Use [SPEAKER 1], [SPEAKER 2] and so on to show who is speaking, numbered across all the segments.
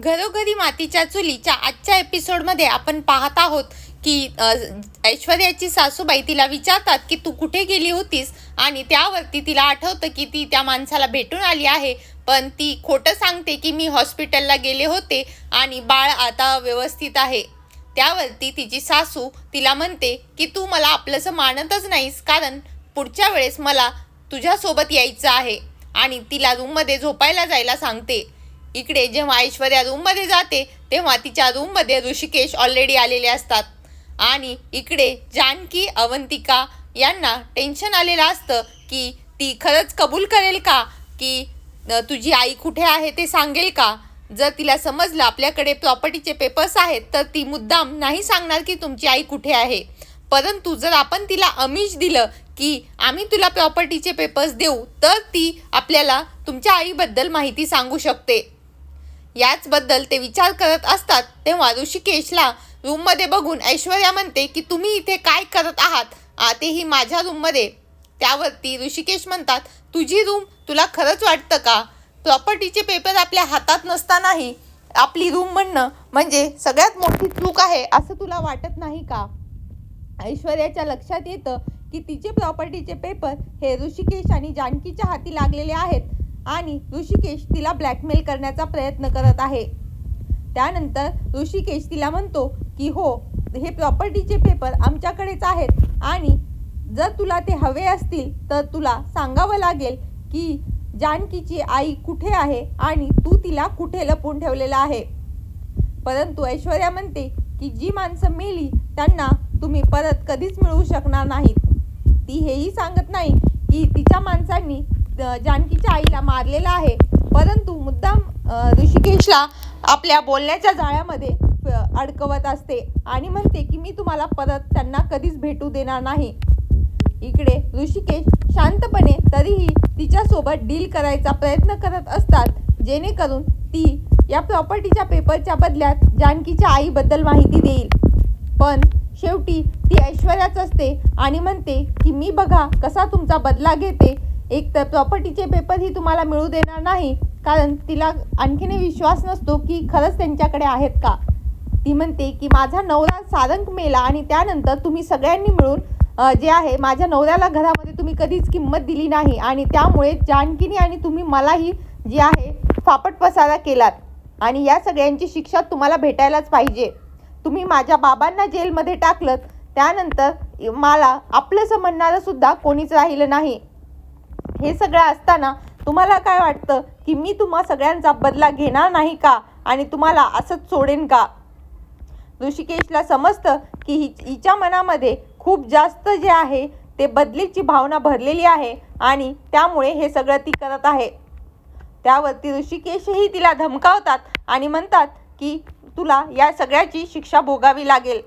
[SPEAKER 1] घरोघरी मातीच्या चुलीच्या आजच्या एपिसोडमध्ये आपण पाहत आहोत की ऐश्वर्याची सासूबाई तिला विचारतात की तू कुठे गेली होतीस? आणि त्यावरती तिला आठवतं की ती त्या माणसाला भेटून आली आहे. पण ती खोटं सांगते की मी हॉस्पिटलला गेले होते आणि बाळ आता व्यवस्थित आहे. त्यावरती तिची सासू तिला म्हणते की तू मला आपलंसं मानतच नाहीस कारण पुढच्या वेळेस मला तुझ्यासोबत यायचं आहे. आणि तिला रूममध्ये झोपायला जायला सांगते. इकडे जेव्हा ऐश्वर्या रूममध्ये जाते तेव्हा तिच्या रूममध्ये ऋषिकेश ऑलरेडी आलेले असतात. आणि इकडे जानकी अवंतिका यांना टेन्शन आलेलं असतं की ती खरंच कबूल करेल का? की तुझी आई कुठे आहे ते सांगेल का? जर तिला समजलं आपल्याकडे प्रॉपर्टीचे पेपर्स आहेत तर ती मुद्दाम नाही सांगणार की तुमची आई कुठे आहे. परंतु जर आपण तिला अमिष दिलं की आम्ही तुला प्रॉपर्टीचे पेपर्स देऊ तर ती आपल्याला तुमच्या आईबद्दल माहिती सांगू शकते. याचबद्दल ते विचार करत असतात तेव्हा ऋषिकेशला रूममध्ये बघून ऐश्वर्या म्हणते की तुम्ही इथे काय करत आहात? आतेही माझ्या रूममध्ये. त्यावरती ऋषिकेश म्हणतात तुझी रूम तुला खरंच वाटतं का? प्रॉपर्टीचे पेपर आपल्या हातात नसतानाही आपली रूम म्हणणं म्हणजे सगळ्यात मोठी चूक आहे असं तुला वाटत नाही का? ऐश्वर्याच्या लक्षात येतं की तिचे प्रॉपर्टीचे पेपर हे ऋषिकेश आणि जानकीच्या हाती लागलेले आहेत. आणि ऋषिकेश तिला ब्लॅकमेल करण्याचा प्रयत्न करत आहे. त्यानंतर ऋषिकेश तिला म्हणतो की हो हे प्रॉपर्टीचे पेपर आमच्याकडेच आहेत आणि जर तुला ते हवे असतील तर तुला सांगावं लागेल की जानकीची आई कुठे आहे आणि तू तिला कुठे लपवून ठेवलेलं आहे. परंतु ऐश्वर्या म्हणते की जी माणसं मेली त्यांना तुम्ही परत कधीच मिळवू शकणार नाहीत. ती हेही सांगत नाही की तिच्या माणसांनी जानकीच्या आईला मारलेला आहे. परंतु मुद्दाम ऋषिकेशला आपल्या बोलण्याच्या जाळ्यामध्ये अडकवत असते आणि म्हणते की मी तुम्हाला परत त्यांना कधीच भेटू देणार नाही. इकडे ऋषिकेश शांतपणे तरीही तिच्यासोबत डील करायचा प्रयत्न करत असतात जेणेकरून ती या प्रॉपर्टीच्या पेपरच्या बदल्यात जानकीच्या आईबद्दल माहिती देईल. पण शेवटी ती ऐश्वर्याच असते आणि म्हणते की मी बघा कसा तुमचा बदला घेते एक तर प्रॉपर्टीचे पेपरही तुम्हाला मिळू देणार नाही कारण तिला आणखीनही विश्वास नसतो की खरंच त्यांच्याकडे आहेत का. ती म्हणते की माझा नवरा सारंग मेला आणि त्यानंतर तुम्ही सगळ्यांनी मिळून जे आहे माझ्या नवऱ्याला घरामध्ये तुम्ही कधीच किंमत दिली नाही आणि त्यामुळे जानकीनी आणि तुम्ही मलाही जे आहे फापट पसारा केलात आणि या सगळ्यांची शिक्षा तुम्हाला भेटायलाच पाहिजे. तुम्ही माझ्या बाबांना जेलमध्ये टाकलं त्यानंतर मला आपलंसं म्हणणारं सुद्धा कोणीच राहिलं नाही. हे सगळं असताना तुम्हाला काय वाटतं? की मी तुम्हा सगळ्यांचा बदला घेणार नाही का? आणि तुम्हाला असंच सोडेन का? ऋषिकेशला समजतं की हि हिच्या मनामध्ये खूप जास्त जे आहे ते बदलीची भावना भरलेली आहे आणि त्यामुळे हे सगळं ती करत आहे. त्यावरती ऋषिकेशही तिला धमकावतात आणि म्हणतात की तुला या सगळ्याची शिक्षा भोगावी लागेल.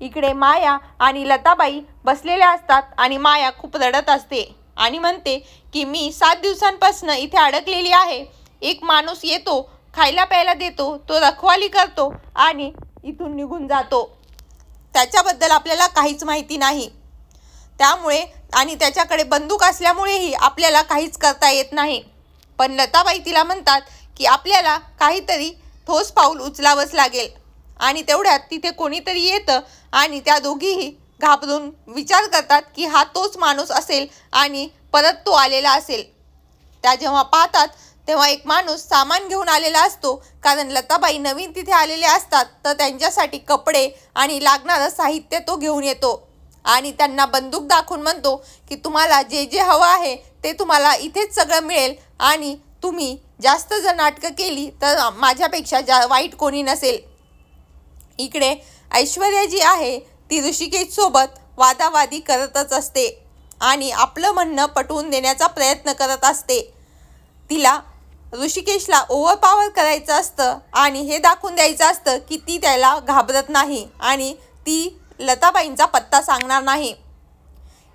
[SPEAKER 1] इकडे माया आणि लताबाई बसलेल्या असतात आणि माया खूप रडत असते. आणि म्हणते की मी सात दिवसांपासून इथे अडकलेली आहे. एक माणूस येतो खायला प्यायला देतो तो रखवाली करतो आणि इथून निघून जातो. त्याच्याबद्दल आपल्याला काहीच माहिती नाही. त्यामुळे आणि त्याच्याकडे बंदूक असल्यामुळेही आपल्याला काहीच करता येत नाही. पण लताबाई तिला म्हणतात की आपल्याला काहीतरी ठोस पाऊल उचलावंच लागेल. आणि तेवढ्यात तिथे कोणीतरी येतं आणि त्या दोघीही घाबरून विचार करतात की हा तोच माणूस असेल आणि परत तो आलेला असेल. त्या जेव्हा पाहतात तेव्हा एक माणूस सामान घेऊन आलेला असतो. कारण लताबाई नवीन तिथे आलेले असतात तर त्यांच्यासाठी कपडे आणि लागणारं साहित्य तो घेऊन येतो. आणि त्यांना बंदूक दाखवून म्हणतो की तुम्हाला जे जे हवं आहे ते तुम्हाला इथेच सगळं मिळेल. आणि तुम्ही जास्त जर नाटकं केली तर माझ्यापेक्षा जा वाईट कोणी नसेल. इकडे ऐश्वर्या जी आहे ती ऋषिकेशसोबत वादावादी करतच असते आणि आपलं म्हणणं पटवून देण्याचा प्रयत्न करत असते. तिला ऋषिकेशला ओव्हरपावर करायचं असतं आणि हे दाखवून द्यायचं असतं की ती त्याला घाबरत नाही आणि ती लताबाईंचा पत्ता सांगणार नाही.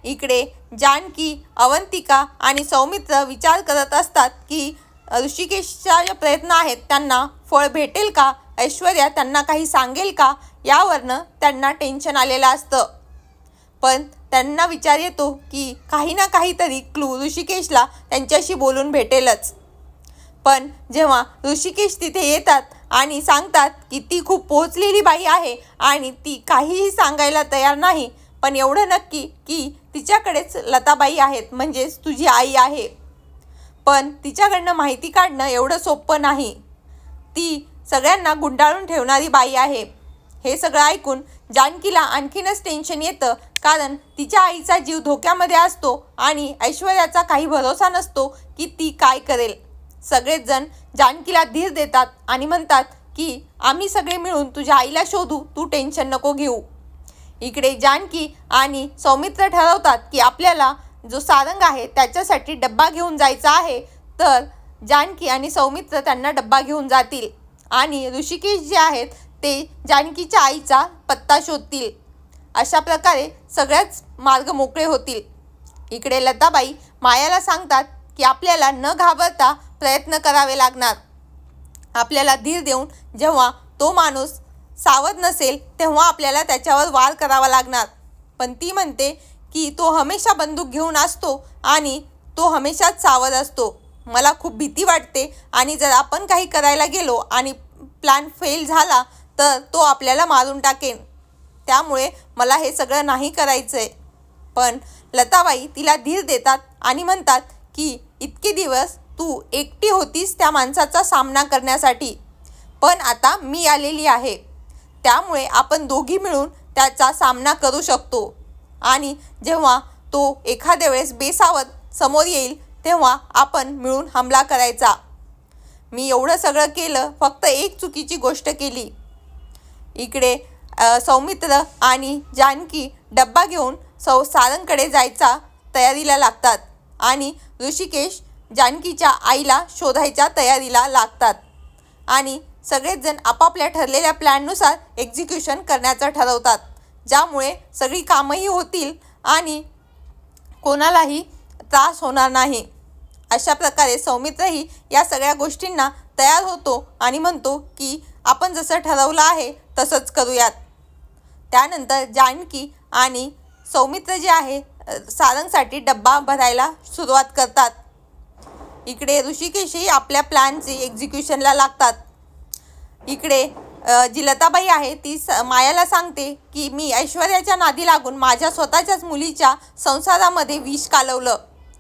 [SPEAKER 1] इकडे जानकी अवंतिका आणि सौमित्र विचार करत असतात की ऋषिकेशच्या जे प्रयत्न आहेत त्यांना फळ भेटेल का? ऐश्वर्या त्यांना काही सांगेल का? यावरनं त्यांना टेन्शन आलेलं असतं. पण त्यांना विचार येतो की काही ना काहीतरी क्लू ऋषिकेशला त्यांच्याशी बोलून भेटेलच. पण जेव्हा ऋषिकेश तिथे येतात आणि सांगतात की ती खूप पोहोचलेली बाई आहे आणि ती काहीही सांगायला तयार नाही पण एवढं नक्की की तिच्याकडेच लताबाई आहेत म्हणजेच तुझी आई आहे. पण तिच्याकडनं माहिती काढणं एवढं सोपं नाही. ती सगळ्यांना गुंडाळून ठेवणारी बाई आहे. हे सगळं ऐकून जानकीला आणखीनच टेन्शन येतं. कारण तिच्या आईचा जीव धोक्यामध्ये असतो आणि ऐश्वर्याचा काही भरोसा नसतो की ती काय करेल. सगळेच जण जानकीला धीर देतात आणि म्हणतात की आम्ही सगळे मिळून तुझ्या आईला शोधू तू टेन्शन नको घेऊ. इकडे जानकी आणि सौमित्र ठरवतात की आपल्याला जो सारंग आहे त्याच्यासाठी डब्बा घेऊन जायचा आहे. तर जानकी आणि सौमित्र त्यांना डब्बा घेऊन जातील. आणि ऋषिकेश जे आहेत ते जानकीच्या आईचा पत्ता शोधतील. अशा प्रकारे सगळ्याच मार्ग मोकळे होतील. इकडे लताबाई मायाला सांगतात की आपल्याला न घाबरता प्रयत्न करावे लागणार. आपल्याला धीर देऊन जेव्हा तो माणूस सावध नसेल तेव्हा आपल्याला त्याच्यावर वार करावा लागणार. पण ती म्हणते की तो हमेशा बंदूक घेऊन असतो आणि तो हमेशाच सावध असतो. मला खूप भीती वाटते आणि जर आपण काही करायला गेलो आणि प्लॅन फेल झाला तर तो आपल्याला मारून टाकेन. त्यामुळे मला हे सगळं नाही करायचं आहे पण लताबाई तिला धीर देतात आणि म्हणतात की इतके दिवस तू एकटी होतीस त्या माणसाचा सामना करण्यासाठी. पण आता मी आलेली आहे. त्यामुळे आपण दोघी मिळून त्याचा सामना करू शकतो. आणि जेव्हा तो एखाद्या वेळेस बेसावत समोर येईल तेव्हा आपण मिळून हमला करायचा. मी एवढं सगळं केलं फक्त एक चुकीची गोष्ट केली. इकडे सौमित्र आणि जानकी डब्बा घेऊन सौ सारंगकडे जायचा तयारीला लागतात आणि ऋषिकेश जानकीच्या आईला शोधायच्या तयारीला लागतात. आणि सगळेच जण आपापल्या ठरलेल्या प्लॅननुसार एक्झिक्युशन करण्याचं ठरवतात. ज्यामुळे सगळी कामंही होतील आणि कोणालाही त्रास होणार नाही. अशा प्रकारे सौमित्रही या सगळ्या गोष्टींना तयार होतो आणि म्हणतो की आपण जसं ठरवलं आहे तसंच करूयात. त्यानंतर जानकी आणि सौमित्र जे आहे सारंगसाठी डब्बा भरायला सुरुवात करतात. इकडे ऋषिकेशही आपल्या प्लॅनचे एक्झिक्युशनला लागतात. इकडे जी लताबाई आहे ती स मायाला सांगते की मी ऐश्वर्याच्या नादी लागून माझ्या स्वतःच्याच मुलीच्या संसारामध्ये विष कालवलं.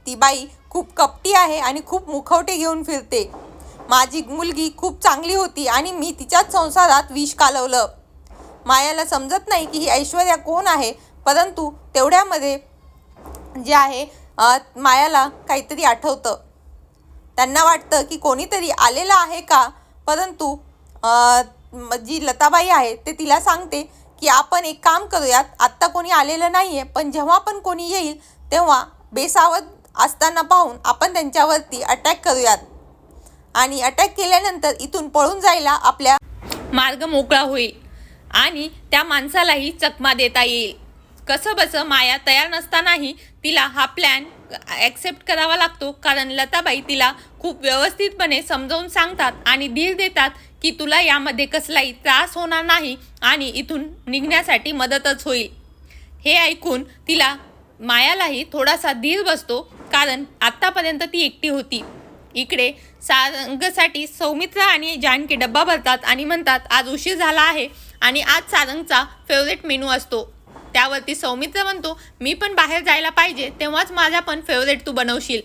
[SPEAKER 1] ती बाई खूप कपटी आहे आणि खूप मुखवटे घेऊन फिरते. माझी मुलगी खूप चांगली होती आणि मी तिच्याच संसारात विष कालवलं. मायाला समजत नाही की ही ऐश्वर्या कोण आहे परंतु तेवढ्यामध्ये जे आहे मायाला काहीतरी आठवतं. त्यांना वाटतं की कोणीतरी आलेलं आहे का परंतु जी लताबाई आहे ते तिला सांगते की आपण एक काम करूयात आत्ता कोणी आलेलं नाही आहे पण जेव्हा पण कोणी येईल तेव्हा बेसावध असताना पाहून आपण त्यांच्यावरती अटॅक करूयात. आणि अटॅक केल्यानंतर इथून पळून जायला आपल्या
[SPEAKER 2] मार्ग मोकळा होईल आणि त्या माणसालाही चकमा देता येईल. कसं बसं माया तयार नसतानाही तिला हा प्लॅन ॲक्सेप्ट करावा लागतो कारण लताबाई तिला खूप व्यवस्थितपणे समजावून सांगतात आणि धीर देतात की तुला यामध्ये कसलाही त्रास होणार नाही आणि इथून निघण्यासाठी मदतच होईल. हे ऐकून तिला मायालाही थोडासा धीर बसतो कारण आत्तापर्यंत ती एकटी होती. इकडे सारंगसाठी सौमित्र आणि जानकी डब्बा भरतात आणि म्हणतात आज उशीर झाला आहे आणि आज सारंगचा फेवरेट मेनू असतो. त्यावरती सौमित्र म्हणतो मी पण बाहेर जायला पाहिजे तेव्हाच माझा पण फेवरेट तू बनवशील.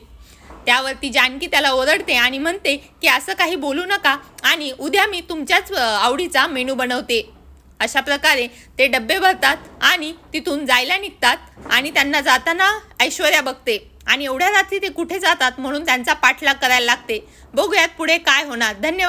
[SPEAKER 2] त्यावरती जानकी त्याला ओरडते आणि म्हणते की असं काही बोलू नका आणि उद्या मी तुमच्याच आवडीचा मेनू बनवते. अशा प्रकारे ते डब्बे भरतात आणि तिथून जायला निघतात आणि त्यांना जाताना ऐश्वर्या बघते. आणि एवढ्या रात्री ते कुठे जातात म्हणून त्यांचा पाठलाग करायला लागते. बघूयात पुढे काय होणार. धन्यवाद.